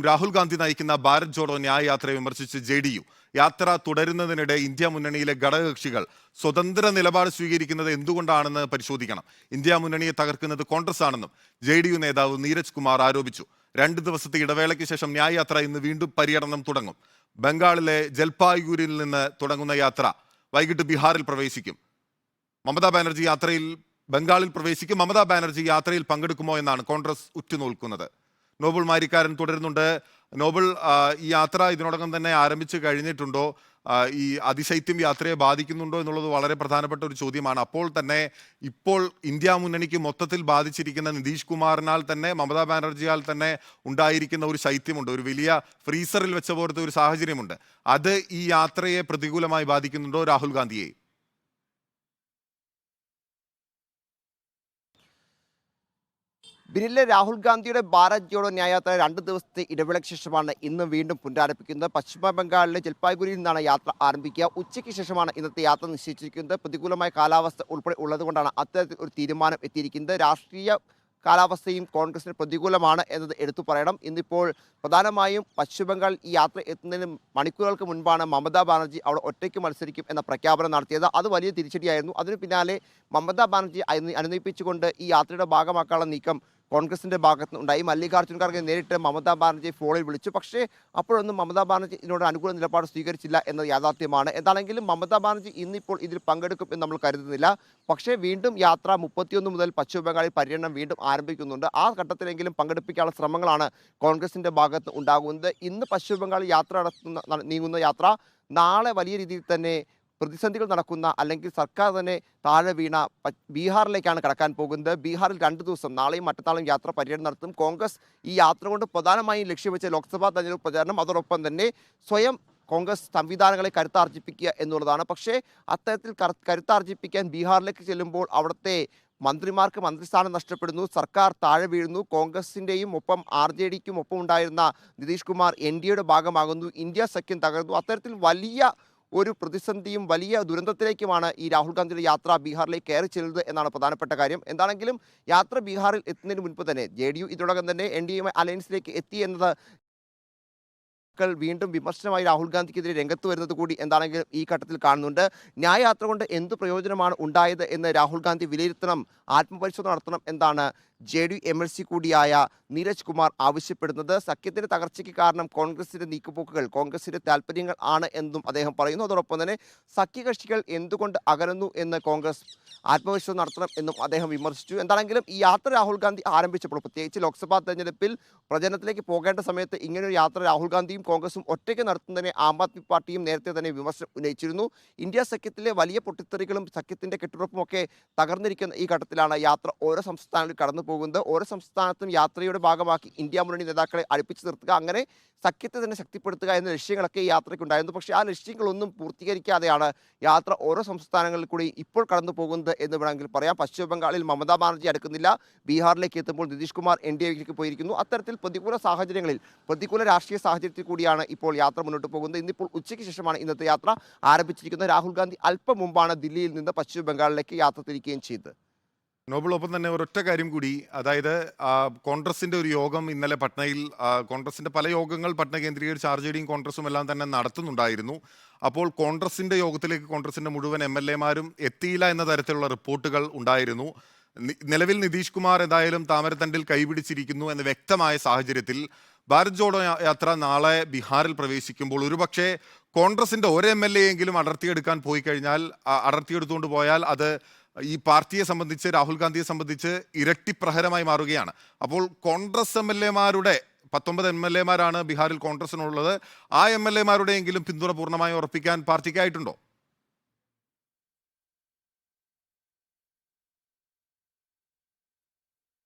രാഹുൽ ഗാന്ധി നയിക്കുന്ന ഭാരത് ജോഡോ ന്യായ യാത്രയെ വിമർശിച്ച് ജെ ഡി യു. യാത്ര തുടരുന്നതിനിടെ ഇന്ത്യ മുന്നണിയിലെ ഘടകകക്ഷികൾ സ്വതന്ത്ര നിലപാട് സ്വീകരിക്കുന്നത് എന്തുകൊണ്ടാണെന്ന് പരിശോധിക്കണം. ഇന്ത്യ മുന്നണിയെ തകർക്കുന്നത് കോൺഗ്രസ് ആണെന്നും ജെ ഡി യു നേതാവ് നീരജ് കുമാർ ആരോപിച്ചു. രണ്ട് ദിവസത്തെ ഇടവേളയ്ക്ക് ശേഷം ന്യായ യാത്ര ഇന്ന് വീണ്ടും പര്യടനം തുടങ്ങും. ബംഗാളിലെ ജൽപായ്ഗൂരിൽ നിന്ന് തുടങ്ങുന്ന യാത്ര വൈകിട്ട് ബീഹാറിൽ പ്രവേശിക്കും. മമതാ ബാനർജി യാത്രയിൽ ബംഗാളിൽ പ്രവേശിക്കും. മമതാ ബാനർജി യാത്രയിൽ പങ്കെടുക്കുമോ എന്നാണ് കോൺഗ്രസ് ഉറ്റുനോക്കുന്നത്. നോബൽ മാരിക്കാരൻ തുടരുന്നുണ്ട്. നോബൽ ഈ യാത്ര ഇതിനോടകം തന്നെ ആരംഭിച്ചു കഴിഞ്ഞിട്ടുണ്ടോ? ഈ അതിശൈത്യം യാത്രയെ ബാധിക്കുന്നുണ്ടോ എന്നുള്ളത് വളരെ പ്രധാനപ്പെട്ട ഒരു ചോദ്യമാണ്. അപ്പോൾ തന്നെ ഇപ്പോൾ ഇന്ത്യ മുന്നണിക്ക് മൊത്തത്തിൽ ബാധിച്ചിരിക്കുന്ന നിതീഷ് കുമാറിനാൽ തന്നെ മമതാ ബാനർജിയാൽ തന്നെ ഉണ്ടായിരിക്കുന്ന ഒരു ശൈത്യമുണ്ട്. ഒരു വലിയ ഫ്രീസറിൽ വെച്ച പോലത്തെ ഒരു സാഹചര്യമുണ്ട്. അത് ഈ യാത്രയെ പ്രതികൂലമായി ബാധിക്കുന്നുണ്ടോ രാഹുൽ ഗാന്ധിയെ? ബില്ലിലെ രാഹുൽ ഗാന്ധിയുടെ ഭാരത് ജോഡോ ന്യായയാത്ര രണ്ട് ദിവസത്തെ ഇടവേളയ്ക്ക് ശേഷമാണ് ഇന്ന് വീണ്ടും പുനരാരംഭിക്കുന്നത്. പശ്ചിമ ബംഗാളിലെ ജൽപായ്ഗുരിയിൽ നിന്നാണ് യാത്ര ആരംഭിക്കുക. ഉച്ചയ്ക്ക് ശേഷമാണ് ഇന്നത്തെ യാത്ര നിശ്ചയിച്ചിരിക്കുന്നത്. പ്രതികൂലമായ കാലാവസ്ഥ ഉൾപ്പെടെ ഉള്ളതുകൊണ്ടാണ് അത്തരത്തിൽ ഒരു തീരുമാനം എത്തിയിരിക്കുന്നത്. രാഷ്ട്രീയ കാലാവസ്ഥയും കോൺഗ്രസിന് പ്രതികൂലമാണ് എന്നത് എടുത്തു പറയണം. ഇന്നിപ്പോൾ പ്രധാനമായും പശ്ചിമ ബംഗാൾ ഈ യാത്ര എത്തുന്നതിന് മണിക്കൂറുകൾക്ക് മുൻപാണ് മമതാ ബാനർജി അവിടെ ഒറ്റയ്ക്ക് മത്സരിക്കും എന്ന പ്രഖ്യാപനം നടത്തിയത്. അത് വലിയ തിരിച്ചടിയായിരുന്നു. അതിനു പിന്നാലെ മമതാ ബാനർജി അനു- അനുനയിപ്പിച്ചുകൊണ്ട് ഈ യാത്രയുടെ ഭാഗമാക്കാനുള്ള നീക്കം കോൺഗ്രസിന്റെ ഭാഗത്ത് ഉണ്ടായി. മല്ലികാർജുൻ ഖാർഗെ നേരിട്ട് മമതാ ബാനർജിയെ ഫോണിൽ വിളിച്ചു. പക്ഷേ അപ്പോഴൊന്നും മമതാ ബാനർജി ഇതിനോട് അനുകൂല നിലപാട് സ്വീകരിച്ചില്ല എന്നത് യാഥാർത്ഥ്യമാണ്. എന്താണെങ്കിലും മമതാ ബാനർജി ഇന്നിപ്പോൾ ഇതിൽ പങ്കെടുക്കും എന്ന് നമ്മൾ കരുതുന്നില്ല. പക്ഷേ വീണ്ടും യാത്ര മുപ്പത്തിയൊന്ന് മുതൽ പശ്ചിമ ബംഗാളിൽ പര്യടനം വീണ്ടും ആരംഭിക്കുന്നുണ്ട്. ആ ഘട്ടത്തിലെങ്കിലും പങ്കെടുപ്പിക്കാനുള്ള ശ്രമങ്ങളാണ് കോൺഗ്രസിന്റെ ഭാഗത്ത് ഉണ്ടാകുന്നത്. ഇന്ന് പശ്ചിമ ബംഗാൾ യാത്ര നടത്തുന്ന നീങ്ങുന്ന യാത്ര നാളെ വലിയ രീതിയിൽ തന്നെ പ്രതിസന്ധികൾ നടക്കുന്ന അല്ലെങ്കിൽ സർക്കാർ തന്നെ താഴെ വീണ ബീഹാറിലേക്കാണ് കടക്കാൻ പോകുന്നത്. ബീഹാറിൽ രണ്ട് ദിവസം നാളെയും മറ്റന്നാളും യാത്ര പര്യടനം നടത്തും. കോൺഗ്രസ് ഈ യാത്ര കൊണ്ട് പ്രധാനമായും ലക്ഷ്യം വെച്ച ലോക്സഭാ തെരഞ്ഞെടുപ്പ് പ്രചാരണം. അതോടൊപ്പം തന്നെ സ്വയം കോൺഗ്രസ് സംവിധാനങ്ങളെ കരുത്താർജിപ്പിക്കുക എന്നുള്ളതാണ്. പക്ഷേ അത്തരത്തിൽ കര- കരുത്താർജിപ്പിക്കാൻ ബീഹാറിലേക്ക് ചെല്ലുമ്പോൾ അവിടുത്തെ മന്ത്രിമാർക്ക് മന്ത്രിസ്ഥാനം നഷ്ടപ്പെടുന്നു. സർക്കാർ താഴെ വീഴുന്നു. കോൺഗ്രസിന്റെയും ഒപ്പം ആർ ജെ ഡിക്കും ഒപ്പം ഉണ്ടായിരുന്ന നിതീഷ് കുമാർ എൻ ഡി എയുടെ ഭാഗമാകുന്നു. ഇന്ത്യ സഖ്യം തകർന്നു. അത്തരത്തിൽ വലിയ ഒരു പ്രതിസന്ധിയും വലിയ ദുരന്തത്തിലേക്കുമാണ് ഈ രാഹുൽ ഗാന്ധിയുടെ യാത്ര ബീഹാറിലേക്ക് കയറി ചെല്ലുന്നത് എന്നാണ് പ്രധാനപ്പെട്ട കാര്യം. എന്താണെങ്കിലും യാത്ര ബീഹാറിൽ എത്തുന്നതിന് മുൻപ് തന്നെ ജെ ഡി യു ഇതിനോടകം തന്നെ എൻ ഡി എ അലയൻസിലേക്ക് എത്തി എന്നത് വീണ്ടും വിമർശനമായി രാഹുൽ ഗാന്ധിക്കെതിരെ രംഗത്ത് വരുന്നത് കൂടി എന്താണെങ്കിലും ഈ ഘട്ടത്തിൽ കാണുന്നുണ്ട്. ന്യായയാത്ര കൊണ്ട് എന്ത് പ്രയോജനമാണ് ഉണ്ടായത് എന്ന് രാഹുൽ ഗാന്ധി വിലയിരുത്തണം ആത്മപരിശോധന നടത്തണം എന്നാണ് J D M L C കൂടിയായ നീരജ് കുമാർ ആവശ്യപ്പെടുന്നത്. സഖ്യത്തിന്റെ തകർച്ചയ്ക്ക് കാരണം കോൺഗ്രസിന്റെ നീക്കുപോക്കുകൾ കോൺഗ്രസിന്റെ താല്പര്യങ്ങൾ ആണ് എന്നും അദ്ദേഹം പറയുന്നു. അതോടൊപ്പം തന്നെ സഖ്യകക്ഷികൾ എന്തുകൊണ്ട് അകലുന്നു എന്ന് കോൺഗ്രസ് ആത്മവിശ്വാസം നടത്തണം എന്നും അദ്ദേഹം വിമർശിച്ചു. എന്താണെങ്കിലും ഈ യാത്ര രാഹുൽ ഗാന്ധി ആരംഭിച്ചപ്പോൾ പ്രത്യേകിച്ച് ലോക്സഭാ തെരഞ്ഞെടുപ്പിൽ പ്രചരണത്തിലേക്ക് പോകേണ്ട സമയത്ത് ഇങ്ങനൊരു യാത്ര രാഹുൽ ഗാന്ധിയും കോൺഗ്രസും ഒറ്റയ്ക്ക് നടത്തുന്നതിനെ ആം ആദ്മി പാർട്ടിയും നേരത്തെ തന്നെ വിമർശനം ഉന്നയിച്ചിരുന്നു. ഇന്ത്യ സഖ്യത്തിലെ വലിയ പൊട്ടിത്തെറികളും സഖ്യത്തിന്റെ കെട്ടുറപ്പുമൊക്കെ തകർന്നിരിക്കുന്ന ഈ ഘട്ടത്തിലാണ് യാത്ര ഓരോ സംസ്ഥാനങ്ങളിൽ കടന്നു പോകുന്നത് ഓരോ സംസ്ഥാനത്തും യാത്രയുടെ ഭാഗമാക്കി ഇന്ത്യ മുന്നണി നേതാക്കളെ അടുപ്പിച്ചു നിർത്തുക അങ്ങനെ സഖ്യത്തെ തന്നെ ശക്തിപ്പെടുത്തുക എന്ന ലക്ഷ്യങ്ങളൊക്കെ ഈ യാത്രയ്ക്കുണ്ടായിരുന്നു പക്ഷേ ആ ലക്ഷ്യങ്ങളൊന്നും പൂർത്തീകരിക്കാതെയാണ് യാത്ര ഓരോ സംസ്ഥാനങ്ങളിൽ കൂടി ഇപ്പോൾ കടന്നു പോകുന്നത് എന്ന് വേണമെങ്കിൽ പറയാം. പശ്ചിമ ബംഗാളിൽ മമതാ ബാനർജി അടുക്കുന്നില്ല. ബീഹാറിലേക്ക് എത്തുമ്പോൾ നിതീഷ് കുമാർ എൻ ഡി എയിലേക്ക് പോയിരിക്കുന്നു. അത്തരത്തിൽ പ്രതികൂല സാഹചര്യങ്ങളിൽ പ്രതികൂല രാഷ്ട്രീയ സാഹചര്യത്തിൽ കൂടിയാണ് ഇപ്പോൾ യാത്ര മുന്നോട്ട് പോകുന്നത്. ഇന്നിപ്പോൾ ഉച്ചയ്ക്ക് ശേഷമാണ് ഇന്നത്തെ യാത്ര ആരംഭിച്ചിരിക്കുന്നത്. രാഹുൽ ഗാന്ധി അല്പം മുമ്പാണ് ദില്ലിയിൽ നിന്ന് പശ്ചിമ ബംഗാളിലേക്ക് യാത്ര തിരിക്കുകയും ചെയ്തത്. നോബിൾ ഒപ്പം തന്നെ ഒരൊറ്റ കാര്യം കൂടി. അതായത് കോൺഗ്രസിന്റെ ഒരു യോഗം ഇന്നലെ പട്നയിൽ കോൺഗ്രസിന്റെ പല യോഗങ്ങൾ പട്ന കേന്ദ്രീകരിച്ച് ആർ ജെ ഡിയും കോൺഗ്രസും എല്ലാം തന്നെ നടത്തുന്നുണ്ടായിരുന്നു. അപ്പോൾ കോൺഗ്രസിന്റെ യോഗത്തിലേക്ക് കോൺഗ്രസിന്റെ മുഴുവൻ എം എൽ എമാരും എത്തിയില്ല എന്ന തരത്തിലുള്ള റിപ്പോർട്ടുകൾ ഉണ്ടായിരുന്നു. നിലവിൽ നിതീഷ് കുമാർ എന്തായാലും താമരത്തണ്ടിൽ കൈപിടിച്ചിരിക്കുന്നു എന്ന വ്യക്തമായ സാഹചര്യത്തിൽ ഭാരത് ജോഡോ യാത്ര നാളെ ബീഹാറിൽ പ്രവേശിക്കുമ്പോൾ ഒരുപക്ഷെ കോൺഗ്രസിന്റെ ഒരു എം എൽ എ എങ്കിലും അടർത്തിയെടുക്കാൻ പോയി കഴിഞ്ഞാൽ അടർത്തിയെടുത്തുകൊണ്ട് പോയാൽ അത് ഈ പാർട്ടിയെ സംബന്ധിച്ച് രാഹുൽ ഗാന്ധിയെ സംബന്ധിച്ച് ഇരട്ടി പ്രഹരമായി മാറുകയാണ്. അപ്പോൾ കോൺഗ്രസ് എം എൽ എമാരുടെ പത്തൊമ്പത് എം എൽ എമാരാണ് ബീഹാറിൽ കോൺഗ്രസിനുള്ളത് ആ എം എൽ എമാരുടെയെങ്കിലും പിന്തുണ പൂർണമായി ഉറപ്പിക്കാൻ പാർട്ടിക്കായിട്ടുണ്ടോ?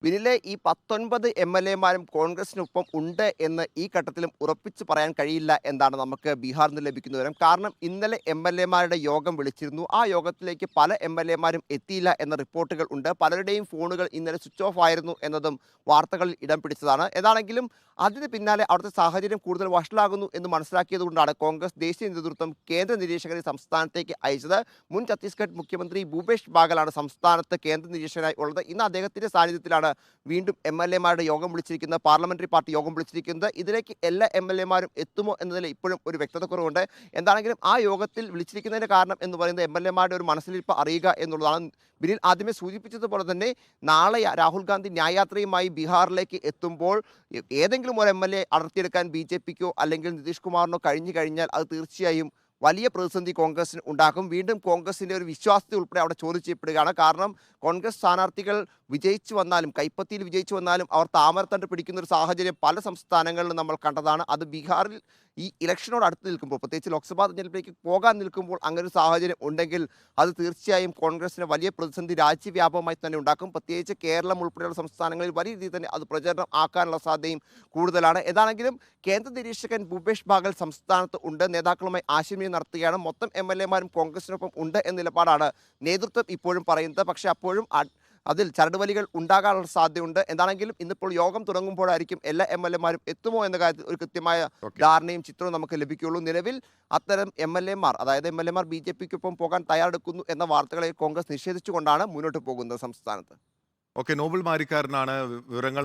ബില്ലിലെ ഈ പത്തൊൻപത് എം എൽ എമാരും കോൺഗ്രസിനൊപ്പം ഉണ്ട് എന്ന് ഈ ഘട്ടത്തിലും ഉറപ്പിച്ച് പറയാൻ കഴിയില്ല എന്നാണ് നമുക്ക് ബീഹാറിൽ നിന്ന് ലഭിക്കുന്ന വിവരം. കാരണം ഇന്നലെ എം എൽ എമാരുടെ യോഗം വിളിച്ചിരുന്നു. ആ യോഗത്തിലേക്ക് പല എം എൽ എമാരും എത്തിയില്ല എന്ന റിപ്പോർട്ടുകൾ ഉണ്ട്. പലരുടെയും ഫോണുകൾ ഇന്നലെ സ്വിച്ച് ഓഫ് ആയിരുന്നു എന്നതും വാർത്തകളിൽ ഇടം പിടിച്ചതാണ്. ഏതാണെങ്കിലും അതിന് പിന്നാലെ അവിടുത്തെ സാഹചര്യം കൂടുതൽ വഷളാകുന്നു എന്ന് മനസ്സിലാക്കിയതുകൊണ്ടാണ് കോൺഗ്രസ് ദേശീയ നേതൃത്വം കേന്ദ്ര നിരീക്ഷകരെ സംസ്ഥാനത്തേക്ക് അയച്ചത്. മുൻ ഛത്തീസ്ഗഡ് മുഖ്യമന്ത്രി ഭൂപേഷ് ബാഗലാണ് സംസ്ഥാനത്ത് കേന്ദ്ര നിരീക്ഷകനായി ഉള്ളത്. ഇന്ന് അദ്ദേഹത്തിന്റെ സാന്നിധ്യത്തിലാണ് വീണ്ടും എം എൽ എമാരുടെ യോഗം വിളിച്ചിരിക്കുന്നത് പാർലമെന്ററി പാർട്ടി യോഗം വിളിച്ചിരിക്കുന്നത് ഇതിലേക്ക് എല്ലാ എം എൽ എമാരും എത്തുമോ എന്നതിൽ ഇപ്പോഴും ഒരു വ്യക്തതക്കുറവുണ്ട്. എന്താണെങ്കിലും ആ യോഗത്തിൽ വിളിച്ചിരിക്കുന്നതിന്റെ കാരണം എന്ന് പറയുന്നത് എം എൽ എമാരുടെ ഒരു മനസ്സിലിരിപ്പ് അറിയുക എന്നുള്ളതാണ്. ബിനിൽ ആദ്യമേ സൂചിപ്പിച്ചതുപോലെ തന്നെ നാളെ രാഹുൽ ഗാന്ധി ന്യായയാത്രയുമായി ബീഹാറിലേക്ക് എത്തുമ്പോൾ ഏതെങ്കിലും ഒരു എം എൽ എ അടർത്തിയെടുക്കാൻ ബി ജെ പിക്കോ അല്ലെങ്കിൽ നിതീഷ് കുമാറിനോ കഴിഞ്ഞു കഴിഞ്ഞാൽ അത് തീർച്ചയായും വലിയ പ്രതിസന്ധി കോൺഗ്രസിന് ഉണ്ടാക്കും. വീണ്ടും കോൺഗ്രസിന്റെ ഒരു വിശ്വാസത്തെ ഉൾപ്പെടെ അവിടെ ചോദ്യം ചെയ്യപ്പെടുകയാണ്. കാരണം കോൺഗ്രസ് സ്ഥാനാർത്ഥികൾ വിജയിച്ചു വന്നാലും കൈപ്പത്തിയിൽ വിജയിച്ചു വന്നാലും അവർ താമരത്തണ്ട് പിടിക്കുന്ന ഒരു സാഹചര്യം പല സംസ്ഥാനങ്ങളിലും നമ്മൾ കണ്ടതാണ്. അത് ബീഹാറിൽ ഈ ഇലക്ഷനോട് അടുത്ത് നിൽക്കുമ്പോൾ പ്രത്യേകിച്ച് ലോക്സഭാ തെരഞ്ഞെടുപ്പിലേക്ക് പോകാൻ നിൽക്കുമ്പോൾ അങ്ങനെ ഒരു സാഹചര്യം ഉണ്ടെങ്കിൽ അത് തീർച്ചയായും കോൺഗ്രസിന് വലിയ പ്രതിസന്ധി രാജ്യവ്യാപകമായി തന്നെ ഉണ്ടാക്കും. പ്രത്യേകിച്ച് കേരളം ഉൾപ്പെടെയുള്ള സംസ്ഥാനങ്ങളിൽ വലിയ രീതിയിൽ തന്നെ അത് പ്രചരണം ആക്കാനുള്ള സാധ്യതയും കൂടുതലാണ്. ഏതാണെങ്കിലും കേന്ദ്ര നിരീക്ഷകൻ ഭൂപേഷ് ബാഗൽ സംസ്ഥാനത്ത് ഉണ്ട്. നേതാക്കളുമായി ആശയവിനിമയം നടത്തുകയാണ്. മൊത്തം എം എൽ എമാരും കോൺഗ്രസിനൊപ്പം ഉണ്ട് എന്ന നിലപാടാണ് നേതൃത്വം ഇപ്പോഴും പറയുന്നത്. പക്ഷേ അപ്പോഴും അതിൽ ചരടുവലികൾ ഉണ്ടാകാനുള്ള സാധ്യതയുണ്ട്. എന്താണെങ്കിലും ഇന്നിപ്പോൾ യോഗം തുടങ്ങുമ്പോഴായിരിക്കും എല്ലാ എം എൽ എമാരും എത്തുമോ എന്ന കാര്യത്തിൽ ഒരു കൃത്യമായ ധാരണയും ചിത്രവും നമുക്ക് ലഭിക്കുകയുള്ളൂ. നിലവിൽ അത്തരം എം എൽ എമാർ അതായത് എം എൽ എമാർ ബി ജെ പിക്കൊപ്പം പോകാൻ തയ്യാറെടുക്കുന്നു എന്ന വാർത്തകളെ കോൺഗ്രസ് നിഷേധിച്ചുകൊണ്ടാണ് മുന്നോട്ട് പോകുന്നത് സംസ്ഥാനത്ത്. ഓക്കെ നോബിൾ മാരിക്കാരനാണ് വിവരങ്ങൾ.